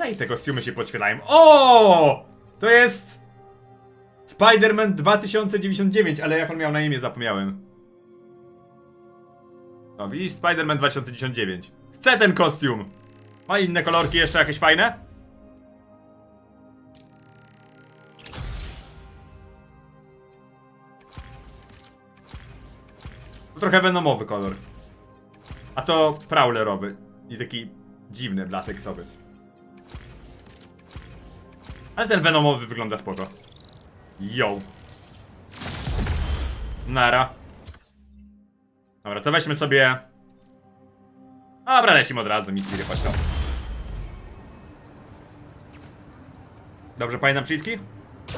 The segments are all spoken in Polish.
Ej, te kostiumy się podświetlają. O! To jest... Spider-Man 2099, ale jak on miał na imię zapomniałem. No widzisz, Spider-Man 2099. Chcę ten kostium! Ma inne kolorki jeszcze jakieś fajne? To trochę venomowy kolor. A to prowlerowy. I taki dziwny, lateksowy. Ale ten venomowy wygląda spoko. Yo. Nara. Dobra, to weźmy sobie... Dobra, lecimy od razu, misji chodź to. Dobrze pamiętam przyciski?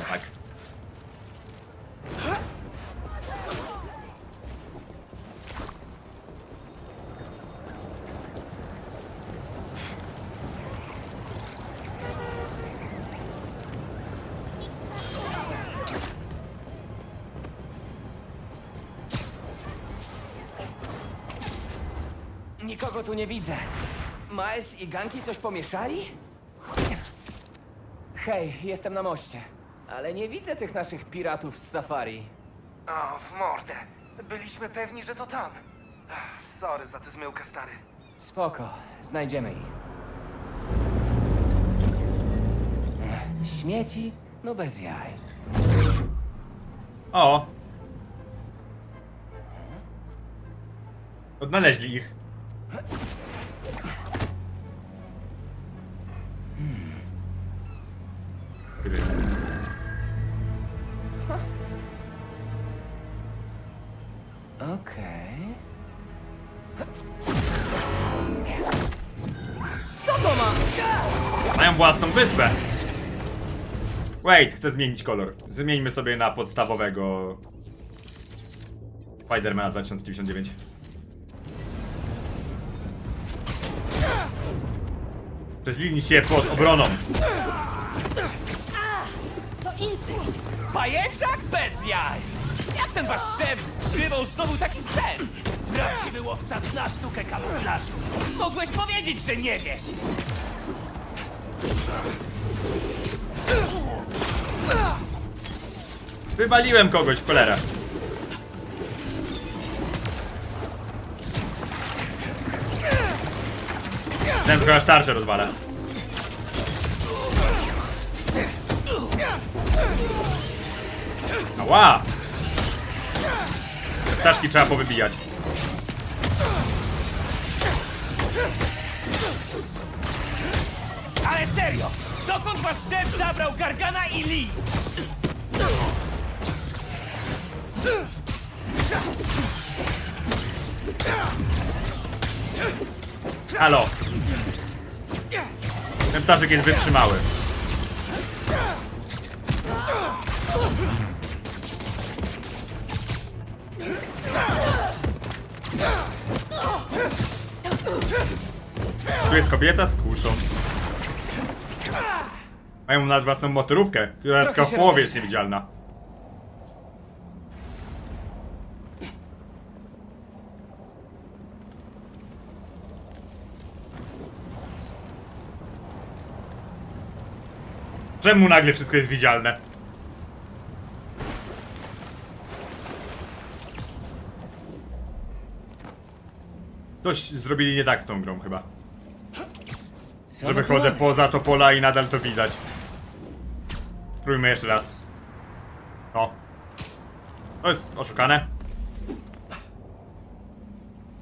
Tak. Nikogo tu nie widzę. Miles i Ganki coś pomieszali? Hej, jestem na moście. Ale nie widzę tych naszych piratów z safari. O, w mordę. Byliśmy pewni, że to tam. Ach, Sorry za tę zmyłkę, stary. Spoko, znajdziemy ich. Ech, Śmieci? No bez jaj. O! Odnaleźli ich. Okej. Co to ma? Mają własną wyspę. Wait, chcę zmienić kolor. Zmieńmy sobie na podstawowego Spidermana 2099. Przeźlili się pod obroną. To instynkt! Pajęczak bez jaj! Jak ten wasz szef z krzywą zdobył taki sprzęt? Prawdziwy łowca zna sztukę kamuflażu. Mogłeś powiedzieć, że nie wiesz! Wywaliłem kogoś w Ten aż tarczę rozwala. Ała! Ptaszki trzeba powybijać. Ale serio! Dokąd wasz szef zabrał Gargana i Lee? Halo! Ten ptaszek jest wytrzymały. Tu jest kobieta z kuszą. Mają nawet własną motorówkę, która tylko w połowie jest niewidzialna. Czemu nagle wszystko jest widzialne? Coś zrobili nie tak z tą grą chyba. Co Że wychodzę poza to pola i nadal to widać. Spróbujmy jeszcze raz. O. To jest oszukane.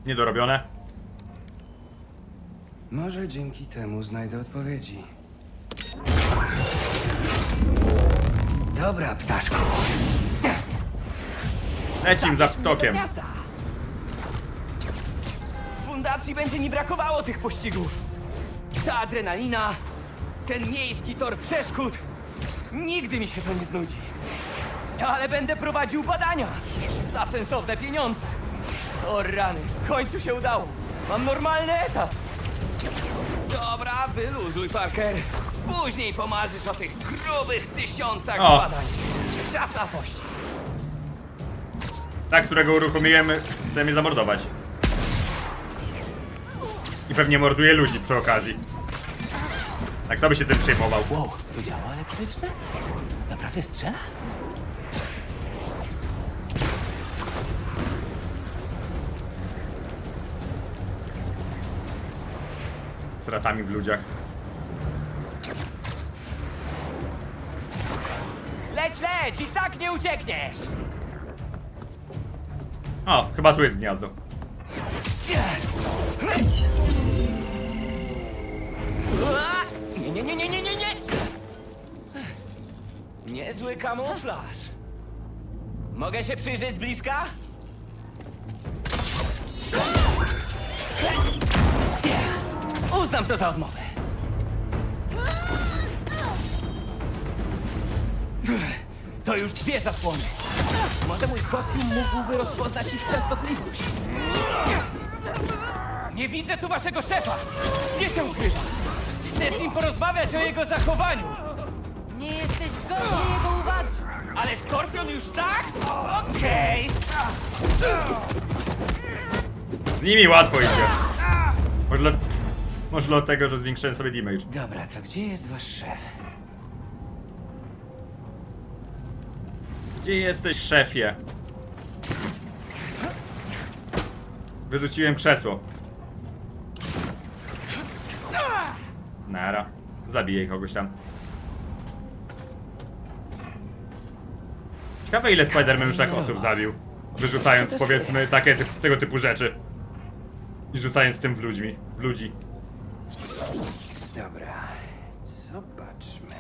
Niedorobione. Może dzięki temu znajdę odpowiedzi. Dobra, ptaszku. Lecim za ptokiem. Fundacji będzie mi brakowało tych pościgów. Ta adrenalina, ten miejski tor przeszkód. Nigdy mi się to nie znudzi. Ale będę prowadził badania za sensowne pieniądze. O rany, w końcu się udało. Mam normalny etat. Dobra, wyluzuj, Parker. Później pomarzysz o tych grubych tysiącach O. zbadań. Czas na pościg. Tak, którego uruchomiłem, chce mnie zamordować. I pewnie morduje ludzi przy okazji. A kto by się tym przejmował? Wow, to działa elektryczne? Naprawdę strzela? Stratami w ludziach. Leć! I tak nie uciekniesz! O, chyba tu jest gniazdo. Ua! Nie, nie, nie, nie, nie, nie, nie! Niezły kamuflaż. Mogę się przyjrzeć z bliska? Uznam to za odmowę. To już dwie zasłony. Może mój kostium mógłby rozpoznać ich częstotliwość. Nie widzę tu waszego szefa! Gdzie się ukrywa? Chcę z nim porozmawiać o jego zachowaniu! Nie jesteś godny jego uwagi! Ale Skorpion już tak? Okej! Z nimi łatwo idzie. Może, dla... Może dlatego, że zwiększyłem sobie damage. Dobra, to gdzie jest wasz szef? Gdzie jesteś, szefie? Wyrzuciłem krzesło. Nara. Zabiję kogoś tam. Ciekawe ile Spider-Man już tak osób zabił. Wyrzucając powiedzmy takie tego typu rzeczy. I rzucając tym w ludźmi. W ludzi. Dobra, zobaczmy.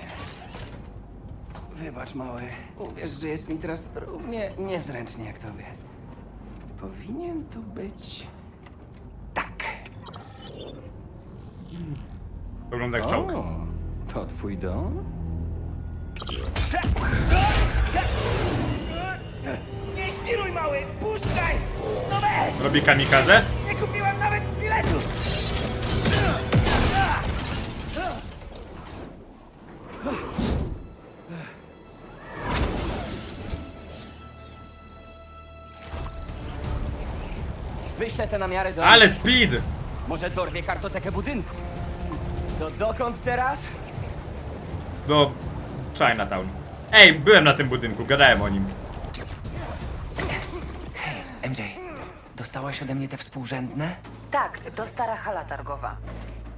Wybacz, mały. Uwierz, że jest mi teraz równie niezręcznie jak tobie. Powinien tu być... Tak. Wygląda jak czołg. to twój dom? Nie świruj, mały! Puszczaj! No weź! Robi kamikadze? Wyślę te namiary do... Ale speed! Może dorwie kartotekę budynku. To dokąd teraz? Do Chinatown. Ej, byłem na tym budynku, gadałem o nim. MJ, dostałaś ode mnie te współrzędne? Tak, to stara hala targowa.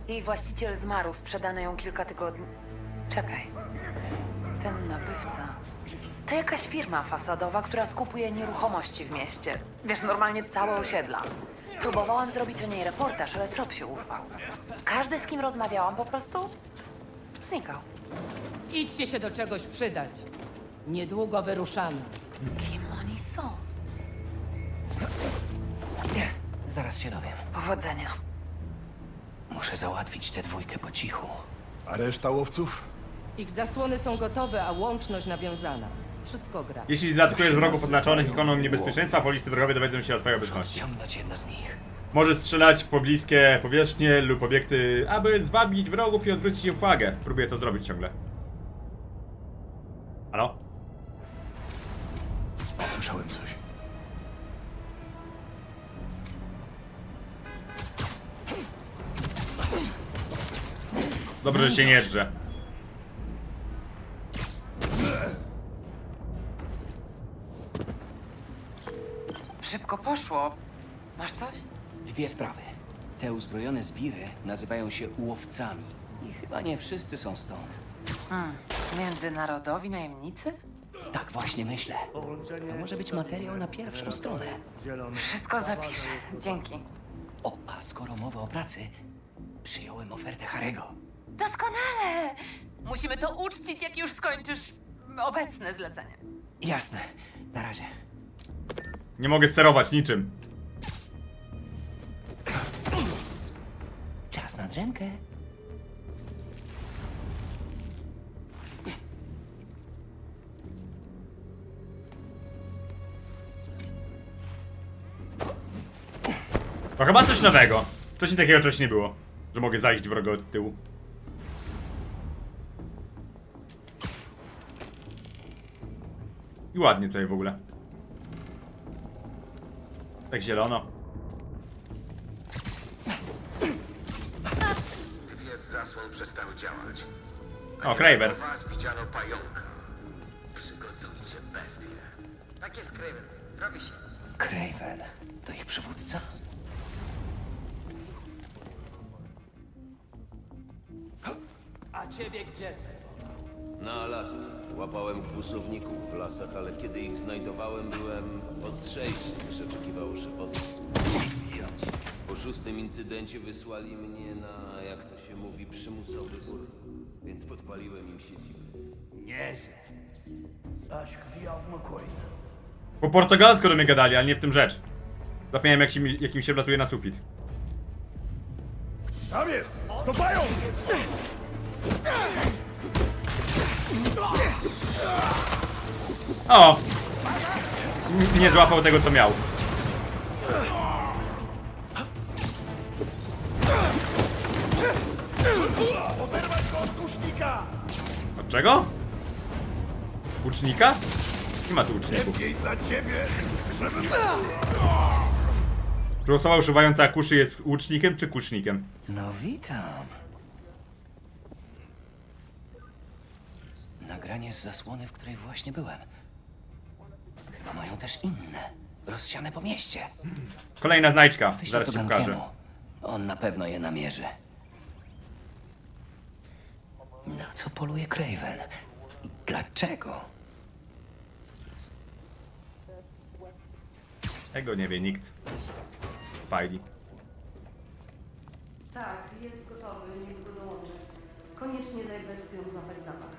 Jej właściciel zmarł, sprzedano ją kilka tygodni. Czekaj. Ten nabywca. To jakaś firma fasadowa, która skupuje nieruchomości w mieście. Wiesz, normalnie całe osiedla. Próbowałam zrobić o niej reportaż, ale trop się urwał. Każdy, z kim rozmawiałam, po prostu znikał. Idźcie się do czegoś przydać. Niedługo wyruszamy. Kim oni są? Nie, zaraz się dowiem. Powodzenia. Muszę załatwić tę dwójkę po cichu. A reszta łowców? Ich zasłony są gotowe, a łączność nawiązana. Wszystko gra. Jeśli zaatakujesz wrogów oznaczonych ikoną niebezpieczeństwa, policji drogowej dowiedzą się o twojej obecności. Odciągnąć jedno z nich. Możesz strzelać w pobliskie powierzchnie lub obiekty, aby zwabić wrogów i odwrócić ich uwagę. Próbuję to zrobić ciągle. Halo? Słyszałem coś. Dobrze, że się nie drze. Masz coś? Dwie sprawy. Te uzbrojone zbiry nazywają się łowcami. I chyba nie wszyscy są stąd. Międzynarodowi najemnicy? Tak właśnie myślę. To może być materiał na pierwszą stronę. Wszystko zapiszę. Dzięki. O, a skoro mowa o pracy, przyjąłem ofertę Harego. Doskonale! Musimy to uczcić, jak już skończysz obecne zlecenie. Jasne. Na razie. Nie mogę sterować niczym. Czas na drzemkę. To chyba coś nowego. Wcześniej takiego czegoś nie było. Że mogę zajść wroga od tyłu. I ładnie tutaj w ogóle. Tak zielono. zasłon przestały działać. O, Kraven. Was widziano pająka. Przygotujcie bestię. Tak jest, Kraven. Robi się. Craven, to ich przywódca? A ciebie gdzie Na Alasce. Łapałem kłusowników w lasach, ale kiedy ich znajdowałem, byłem ostrzejszy niż oczekiwało szefostwo. Po szóstym incydencie wysłali mnie na, jak to się mówi, przymusowy urlop, więc podpaliłem im siedzibę. Po portugalsku do mnie gadali, ale nie w tym rzecz. Zapomniałem jak się, mi- jak im się wlatuje na sufit. Tam jest! To pająk! O! Nie złapał tego co miał. Od czego? Łucznika? Nie ma tu łuczników. Czy osoba używająca kuszy jest łucznikiem czy kusznikiem? No witam. Nagranie z zasłony, w której właśnie byłem. Chyba mają też inne. Rozsiane po mieście. Kolejna znajdźka. Wyślę Zaraz to się. Gankiemu. On na pewno je namierzy. Na co poluje Craven? I dlaczego? Tego nie wie nikt. Spidey. Tak, jest gotowy, niech go dołączę. Koniecznie daj bestiom zapach.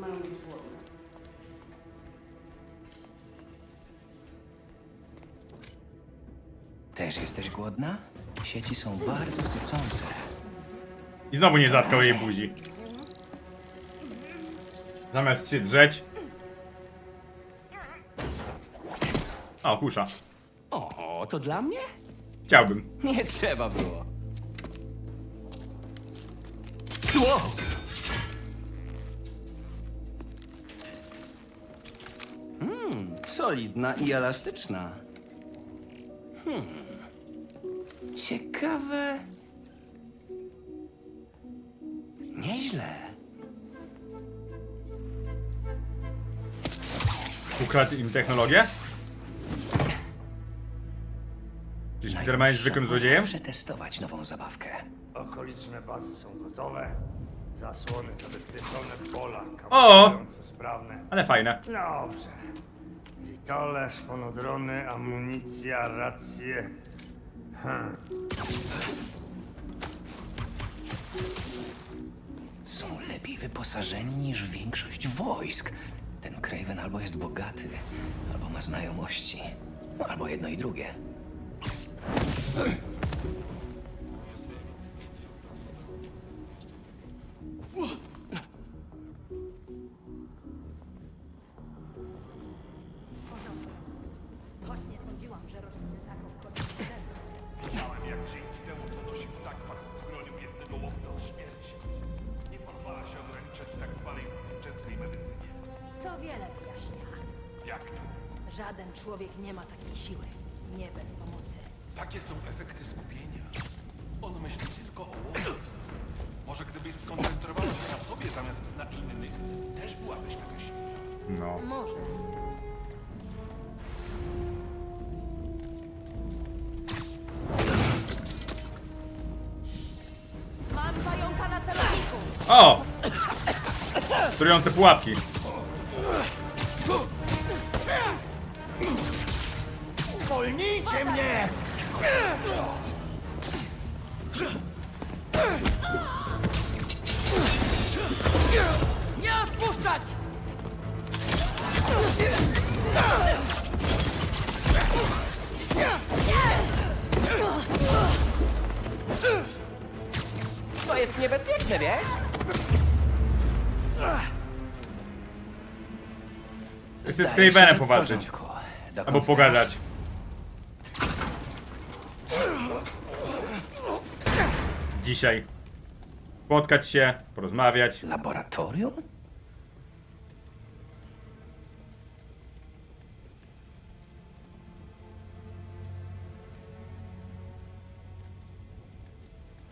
Mają być głodne. Też jesteś głodna? Sieci są bardzo sycące. I znowu nie zatkał jej buzi. Zamiast się drzeć. O, kusza. O, to dla mnie? Chciałbym. Nie trzeba było. Mm, solidna i elastyczna. Hmm. Ciekawe. Nieźle. Ukradł im technologię? Czy Spiderman jest zwykłym złodziejem? Przetestować nową zabawkę. Okoliczne bazy są gotowe. Zasłony zabezpieczone, pola O! sprawne. Ale fajne. Dobrze. Witole, szponodrony, amunicja, racje. Hmm. Są lepiej wyposażeni niż większość wojsk. Ten Craven albo jest bogaty, albo ma znajomości. Albo jedno i drugie. Trujące pułapki. Zwolnijcie mnie! Nie odpuszczać! To jest niebezpieczne, wiesz? Chcę z w powalczyć. Albo pogadać. Dzisiaj. Spotkać się, porozmawiać. Laboratorium?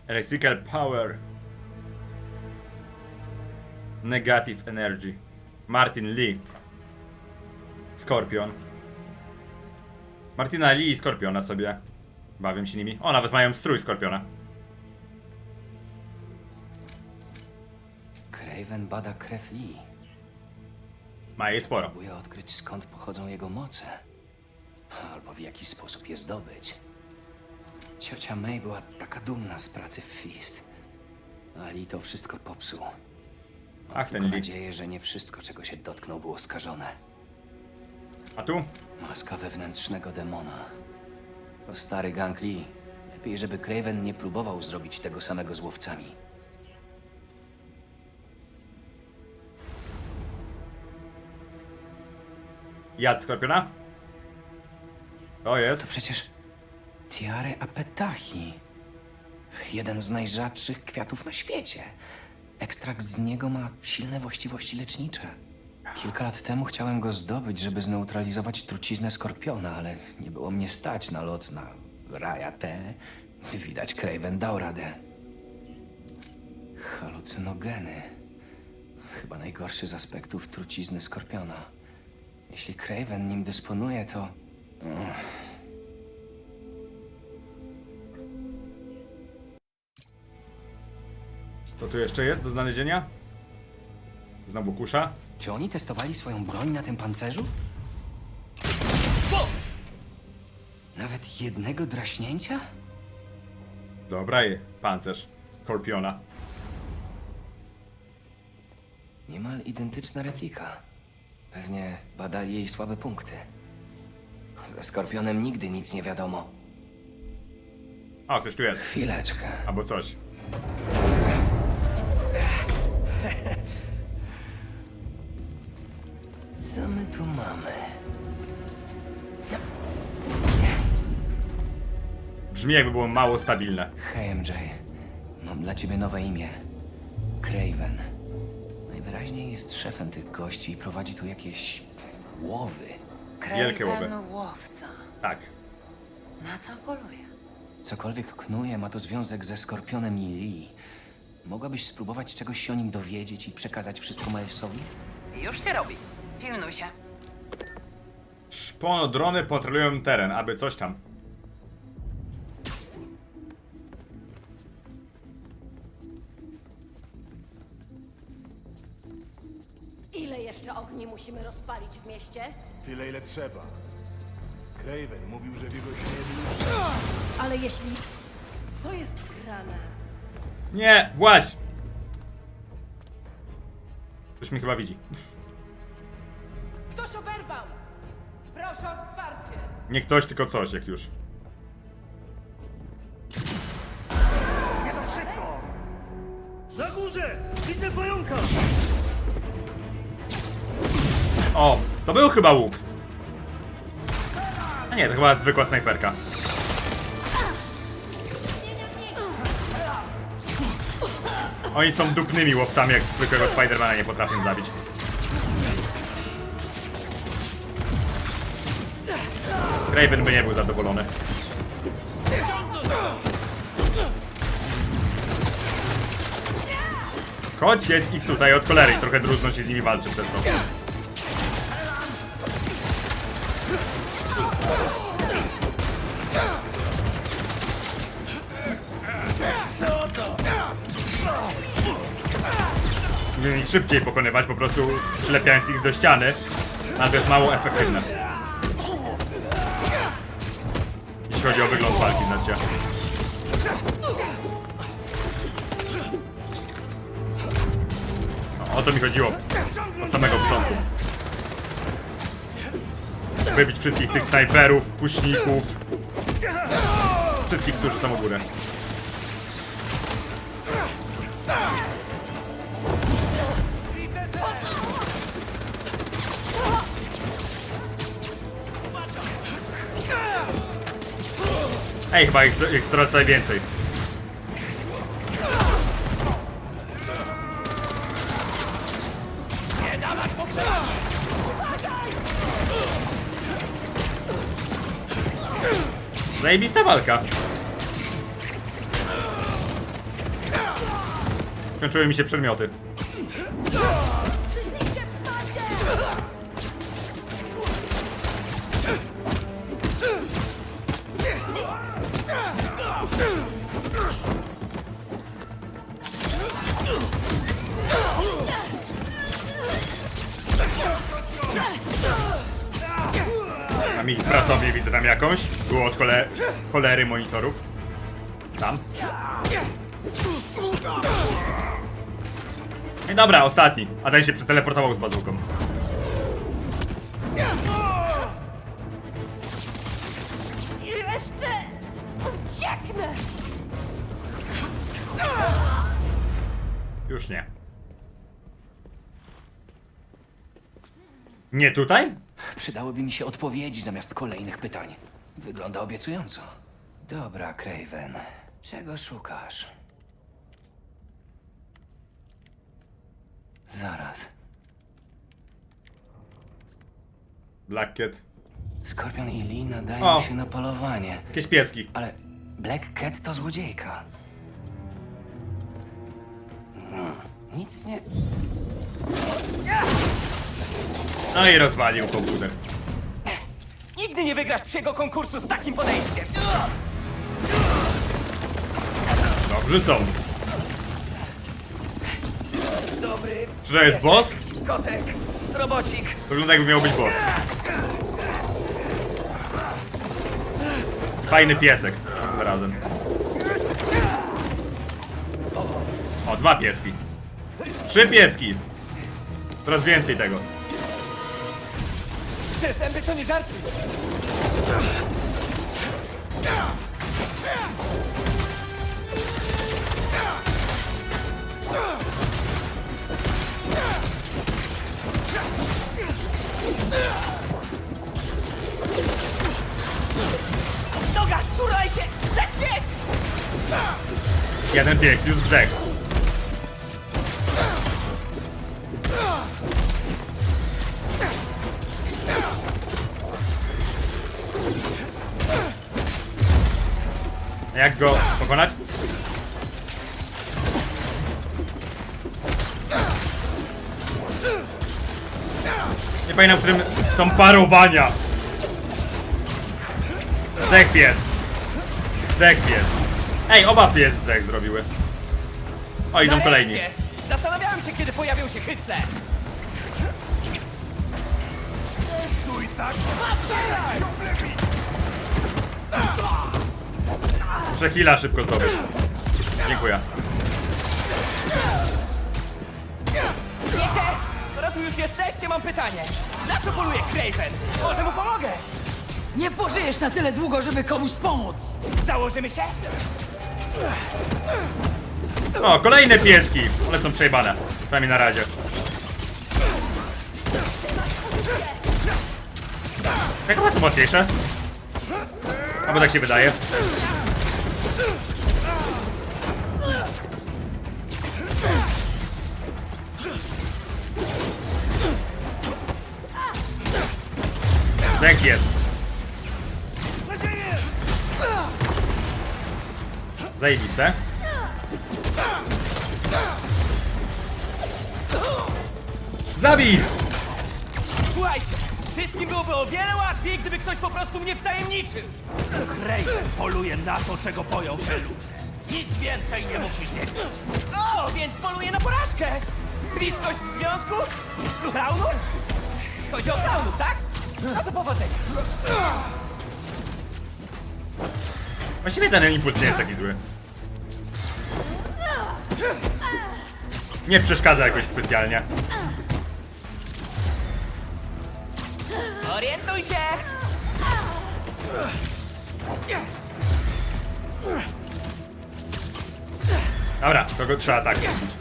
Electrical power. Negative Energy. Martin Lee. Skorpion. Martina Lee i Skorpiona sobie. Bawię się nimi. O, nawet mają strój Skorpiona. Craven bada krew Lee. Ma jej sporo. Próbuje odkryć skąd pochodzą jego moce. Albo w jaki sposób je zdobyć. Ciocia May była taka dumna z pracy w Fist. A Lee to wszystko popsuł. Ach, ten Mam nadzieję, że nie wszystko, czego się dotknął, było skażone. A tu? Maska wewnętrznego demona. To stary gang Lee. Lepiej, żeby Craven nie próbował zrobić tego samego z łowcami. Jad Skorpiona? To jest. To przecież Tiare Apetachi. Jeden z najrzadszych kwiatów na świecie. Ekstrakt z niego ma silne właściwości lecznicze. Kilka lat temu chciałem go zdobyć, żeby zneutralizować truciznę skorpiona, ale nie było mnie stać na lot na Raja T. Widać, Craven dał radę. Halucynogeny. Chyba najgorszy z aspektów trucizny skorpiona. Jeśli Craven nim dysponuje, to... Co tu jeszcze jest do znalezienia? Znowu kusza. Czy oni testowali swoją broń na tym pancerzu? Nawet jednego draśnięcia? Dobra, je. Pancerz. Skorpiona. Niemal identyczna replika. Pewnie badali jej słabe punkty. Ze Skorpionem nigdy nic nie wiadomo. O, ktoś tu jest. Chwileczkę. Albo coś. Co my tu mamy? Brzmi jakby było mało stabilne. Hej, MJ. Mam dla ciebie nowe imię. Craven. Najwyraźniej jest szefem tych gości i prowadzi tu jakieś łowy. Wielkie łowy. Łowca. Tak. Na co poluje? Cokolwiek knuje, ma to związek ze Skorpionem i Lee. Mogłabyś spróbować czegoś się o nim dowiedzieć i przekazać wszystko Milesowi? Już się robi. Pilnuj się. Szpono drony patrolują teren, aby coś tam. Ile jeszcze ogni musimy rozpalić w mieście? Tyle, ile trzeba. Craven mówił, że w jego był Ale jeśli... Co jest grane? Nie, właź! Ktoś mnie chyba widzi. Ktoś oberwał! Proszę o wsparcie! Nie ktoś, tylko coś, jak już. Nie tak szybko! Na górze! Widzę pająka! O, to był chyba łuk. A nie, to chyba zwykła snajperka. Oni są dupnymi łowcami, jak zwykłego Spidermana nie potrafią zabić. Raven by nie był zadowolony. Choć jest ich tutaj od cholery trochę trudno się z nimi walczy przez to. Szybciej pokonywać, po prostu ślepiając ich do ściany. Ale to jest mało efektywne. Jeśli chodzi o wygląd walki, znaczy. No, o to mi chodziło od samego początku. Wybić wszystkich tych snajperów, puśników. Wszystkich, którzy są u górę. Ej, chyba ich, ich coraz tutaj więcej. Zajebista walka. Skończyły mi się przedmioty. Cholery monitorów. Tam. I dobra, ostatni. A ten się przeteleportował z bazooką. Jeszcze ucieknę! Już nie. Nie tutaj? Przydałyby mi się odpowiedzi zamiast kolejnych pytań. Wygląda obiecująco. Dobra, Craven. Czego szukasz? Zaraz. Black Cat. Skorpion i Lee nadają O. się na polowanie. Jakieś pieski. Ale Black Cat to złodziejka. Hmm, Nic nie... No i rozwalił komputer. Nigdy nie wygrasz psiego konkursu z takim podejściem! Są. Dobry Czy to jest boss? Kotek, robocik. Wygląda jakby miał być boss. Fajny piesek. Tym razem. O, dwa pieski. Trzy pieski. Coraz więcej tego. Te zęby to nie żarty. Noga, turlaj się! Jest! Jeden pies już zdechł. Jak go pokonać? Nie pamiętam, w którym są parowania. Zdech pies. Zdech pies. Ej, oba pies zdech zrobiły. O, idą kolejni. Zastanawiałem się, kiedy pojawią się hycle. Muszę heala szybko zdobyć. Dziękuję. Tu już jesteście, mam pytanie. Na co poluje Craven? Może mu pomogę? Nie pożyjesz na tyle długo, żeby komuś pomóc. Założymy się? O, kolejne pieski! Ale są przejebane. Przynajmniej na razie. Jak chyba są mocniejsze? Albo tak się wydaje. Tak jest. Zajebiste. Zabij! Słuchajcie, wszystkim byłoby o wiele łatwiej, gdyby ktoś po prostu mnie wtajemniczył. Craven poluje na to, czego boją się ludzie. Nic więcej nie musisz wiedzieć. O, więc poluje na porażkę. Bliskość w związku? Klaunów? Chodzi o klaunów, tak? No to powodzenia. Właściwie ten impuls nie jest taki zły. Nie przeszkadza jakoś specjalnie. Orientuj się! Dobra, to go trzeba tak zrobić.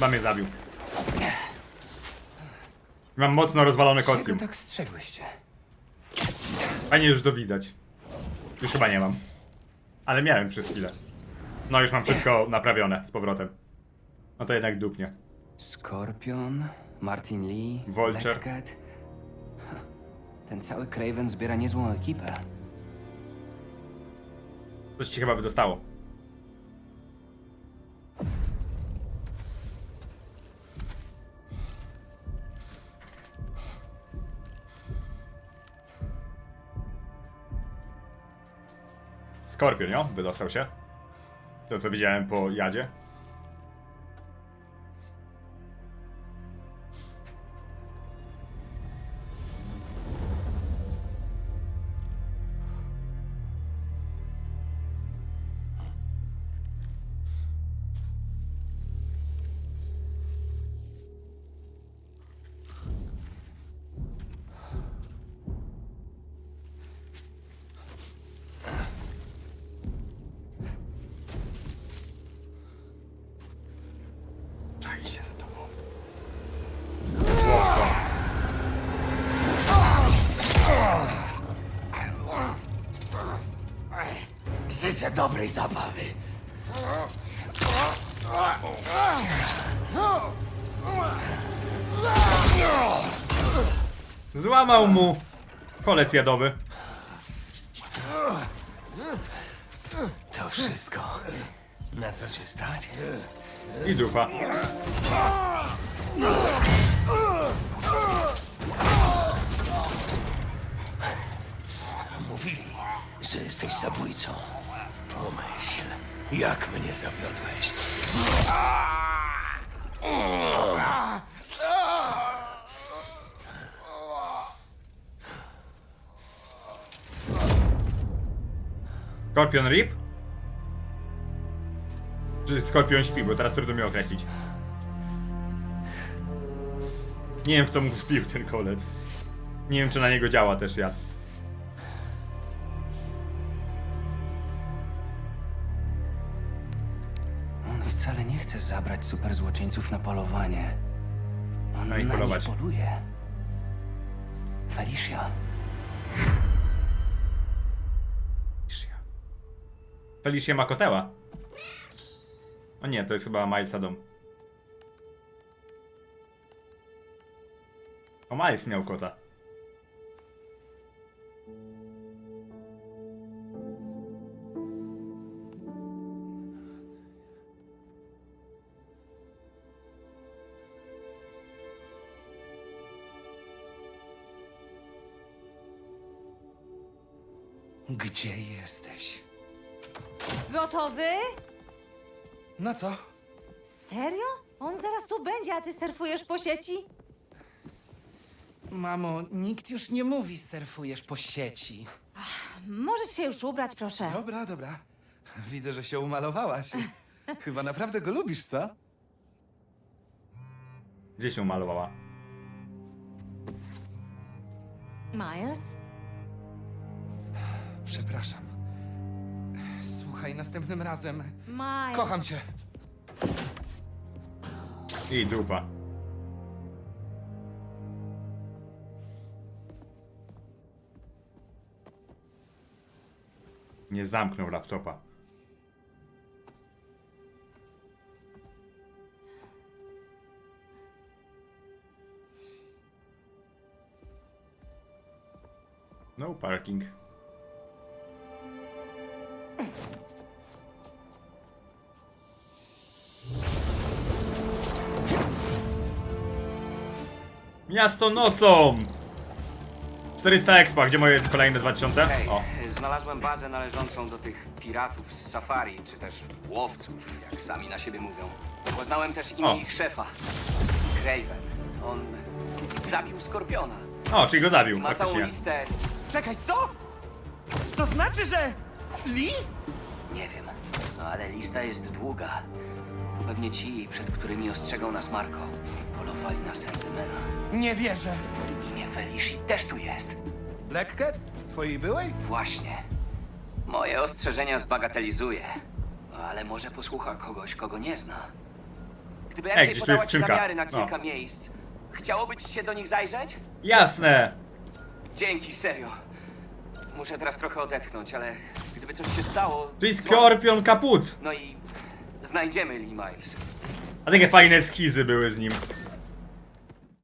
Chyba mnie zabił. Mam mocno rozwalony kostium. tak strzegłyście? Fajnie już to widać. Już chyba nie mam. Ale miałem przez chwilę. No już mam wszystko naprawione z powrotem. No to jednak dupnie. Skorpion, Martin Lee, Vulture. Ten cały Craven zbiera niezłą ekipę. Coś ci chyba wydostało. Skorpion, jo? Wydostał się. To co widziałem po jadzie. Dobrej zabawy. Złamał mu kolec jadowy. To wszystko. Na co cię stać? I dupa. Mówili, że jesteś zabójcą. Pomyśl, jak mnie zawiodłeś. Skorpion Rip? Czy Skorpion śpi, bo teraz trudno mi określić. Nie wiem w co mu wpił ten kolec. Nie wiem czy na niego działa też ja. Nie chce zabrać superzłoczyńców na polowanie. On No i na polować. nich poluje. Felicia. Felicia ma koteła. O nie, to jest chyba Milesa dom. O, Miles miał kota. Gdzie jesteś? Gotowy? Na co? Serio? On zaraz tu będzie, a ty surfujesz po sieci? Mamo, nikt już nie mówi surfujesz po sieci. Możesz się już ubrać, proszę. Dobra, dobra. Widzę, że się umalowałaś. Chyba naprawdę go lubisz, co? Gdzie się umalowała? Miles? Przepraszam. Słuchaj, następnym razem. Miles. Kocham cię. I dupa. Nie zamknął laptopa. No parking. Miasto nocą! 400 expa, gdzie moje kolejne 2000? Hej, O, znalazłem bazę należącą do tych piratów z safari, czy też łowców, jak sami na siebie mówią. Poznałem też imię O. ich szefa, Craven. On zabił Skorpiona. o czyli go zabił, Ma całą faktycznie. listę, Czekaj, co? To znaczy, że... Lee? nie wiem, no ale lista jest długa. Pewnie ci, przed którymi ostrzegał nas Marco, polowali na Sandymana. Nie wierzę. Imię Felici też tu jest. Lekkę? Twojej byłej? Właśnie. Moje ostrzeżenia zbagatelizuje. Ale może posłucha kogoś, kogo nie zna. Gdyby Ej, gdzieś tu podała jest ci skrzynka. namiary na No. kilka miejsc, chciałoby ci się do nich zajrzeć? Jasne! Dzięki, serio. Muszę teraz trochę odetchnąć, ale gdyby coś się stało... Czyli. Skorpion kaput! No i znajdziemy Lee Miles. A takie fajne skizy były z nim.